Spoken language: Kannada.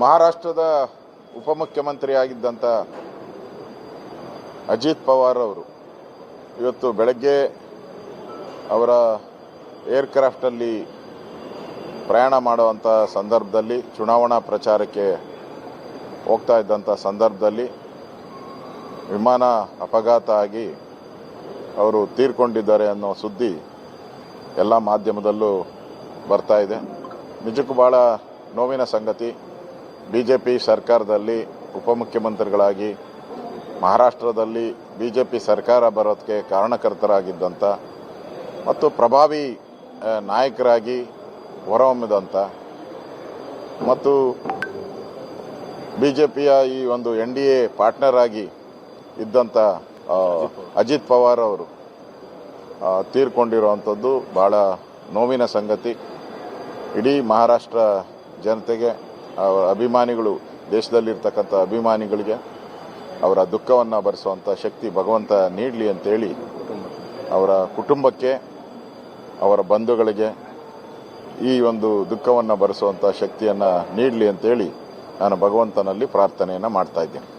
ಮಹಾರಾಷ್ಟ್ರದ ಉಪಮುಖ್ಯಮಂತ್ರಿಯಾಗಿದ್ದಂಥ ಅಜಿತ್ ಪವಾರ್ ಅವರು ಇವತ್ತು ಬೆಳಗ್ಗೆ ಅವರ ಏರ್ಕ್ರಾಫ್ಟಲ್ಲಿ ಪ್ರಯಾಣ ಮಾಡುವಂಥ ಸಂದರ್ಭದಲ್ಲಿ, ಚುನಾವಣಾ ಪ್ರಚಾರಕ್ಕೆ ಹೋಗ್ತಾ ಇದ್ದಂಥ ಸಂದರ್ಭದಲ್ಲಿ ವಿಮಾನ ಅಪಘಾತ ಆಗಿ ಅವರು ತೀರ್ಕೊಂಡಿದ್ದಾರೆ ಅನ್ನೋ ಸುದ್ದಿ ಎಲ್ಲ ಮಾಧ್ಯಮದಲ್ಲೂ ಬರ್ತಾ ಇದೆ. ನಿಜಕ್ಕೂ ಭಾಳ ನೋವಿನ ಸಂಗತಿ. ಬಿ ಜೆ ಪಿ ಸರ್ಕಾರದಲ್ಲಿ ಉಪಮುಖ್ಯಮಂತ್ರಿಗಳಾಗಿ ಮಹಾರಾಷ್ಟ್ರದಲ್ಲಿ ಬಿ ಜೆ ಪಿ ಸರ್ಕಾರ ಬರೋದಕ್ಕೆ ಕಾರಣಕರ್ತರಾಗಿದ್ದಂಥ ಮತ್ತು ಪ್ರಭಾವಿ ನಾಯಕರಾಗಿ ಹೊರಹೊಮ್ಮಿದಂಥ ಮತ್ತು ಬಿ ಜೆ ಪಿಯ ಈ ಒಂದು ಎನ್ ಡಿ ಎ ಪಾರ್ಟ್ನರ್ ಆಗಿ ಇದ್ದಂಥ ಅಜಿತ್ ಪವಾರ್ ಅವರು ತೀರ್ಕೊಂಡಿರುವಂಥದ್ದು ಭಾಳ ನೋವಿನ ಸಂಗತಿ. ಇಡೀ ಮಹಾರಾಷ್ಟ್ರ ಜನತೆಗೆ ಅಭಿಮಾನಿಗಳು, ದೇಶದಲ್ಲಿರ್ತಕ್ಕಂಥ ಅಭಿಮಾನಿಗಳಿಗೆ ಅವರ ದುಃಖವನ್ನು ಭರಿಸುವಂಥ ಶಕ್ತಿ ಭಗವಂತ ನೀಡಲಿ ಅಂತೇಳಿ ಅವರ ಕುಟುಂಬಕ್ಕೆ, ಅವರ ಬಂಧುಗಳಿಗೆ ಈ ಒಂದು ದುಃಖವನ್ನು ಭರಿಸುವಂಥ ಶಕ್ತಿಯನ್ನು ನೀಡಲಿ ಅಂತೇಳಿ ನಾನು ಭಗವಂತನಲ್ಲಿ ಪ್ರಾರ್ಥನೆಯನ್ನು ಮಾಡ್ತಾ